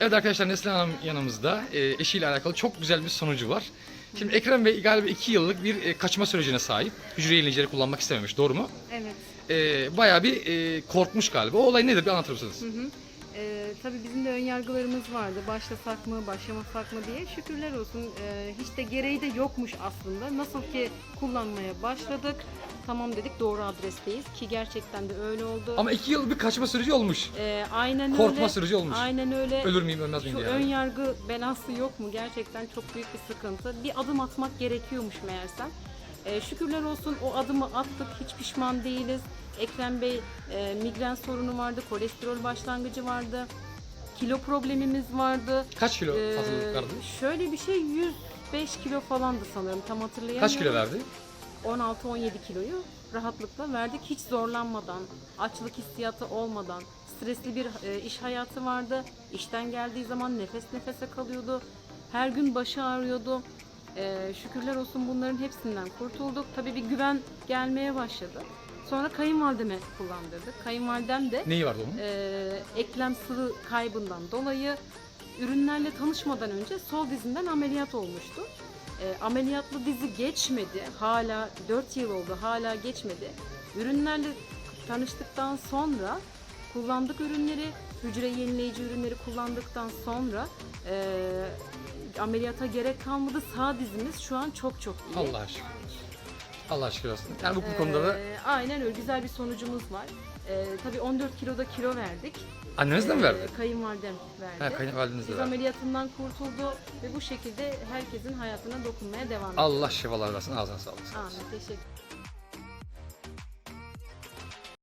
Evet arkadaşlar Neslihan Hanım yanımızda. E, eşiyle alakalı çok güzel bir sonucu var. Şimdi Ekrem Bey galiba 2 yıllık bir e, kaçma sürecine sahip. Hücre yenileri kullanmak istememiş. Doğru mu? Evet. E, bayağı bir e, korkmuş galiba. O olay nedir bir anlatır mısınız? Hı hı. Ee, tabii bizim de ön yargılarımız vardı. Başlasak mı, başlamasak mı diye. Şükürler olsun ee, hiç de gereği de yokmuş aslında. Nasıl ki kullanmaya başladık. Tamam dedik doğru adresteyiz ki gerçekten de öyle oldu. Ama 2 yıl bir kaçma süreci olmuş. Ee, aynen Korkma öyle. süreci olmuş. Aynen öyle. Ölür müyüm ölmez miyim Şu diye. ön yani. yargı belası yok mu? Gerçekten çok büyük bir sıkıntı. Bir adım atmak gerekiyormuş meğersem. Ee, şükürler olsun o adımı attık. Hiç pişman değiliz. Ekrem Bey e, migren sorunu vardı, kolesterol başlangıcı vardı. Kilo problemimiz vardı. Kaç kilo Ee, fazlalık verdi? Şöyle bir şey 105 kilo falandı sanırım tam hatırlayamıyorum. Kaç kilo verdi? 16-17 kiloyu rahatlıkla verdik. Hiç zorlanmadan, açlık hissiyatı olmadan, stresli bir e, iş hayatı vardı. İşten geldiği zaman nefes nefese kalıyordu. Her gün başı ağrıyordu. E, şükürler olsun bunların hepsinden kurtulduk. Tabii bir güven gelmeye başladı. Sonra kayınvalideme kullandırdık. Kayınvalidem de Neyi vardı onun? e, eklem sıvı kaybından dolayı ürünlerle tanışmadan önce sol dizinden ameliyat olmuştu. E, ameliyatlı dizi geçmedi. Hala 4 yıl oldu. Hala geçmedi. Ürünlerle tanıştıktan sonra kullandık ürünleri, hücre yenileyici ürünleri kullandıktan sonra e, ameliyata gerek kalmadı. Sağ dizimiz şu an çok çok iyi. Allah şükür. Allah şükür olsun. Yani bu, bu konuda da Ee, aynen öyle güzel bir sonucumuz var. Ee, tabii 14 kiloda kilo verdik. anneniz de mi Ee, verdi? Kayınvalidem verdi. Ha, kayınvalideniz de Biz verdi. ameliyatından kurtuldu ve bu şekilde herkesin hayatına dokunmaya devam ediyor. Allah şifalar versin ağzına sağlık. Amin. Teşekkür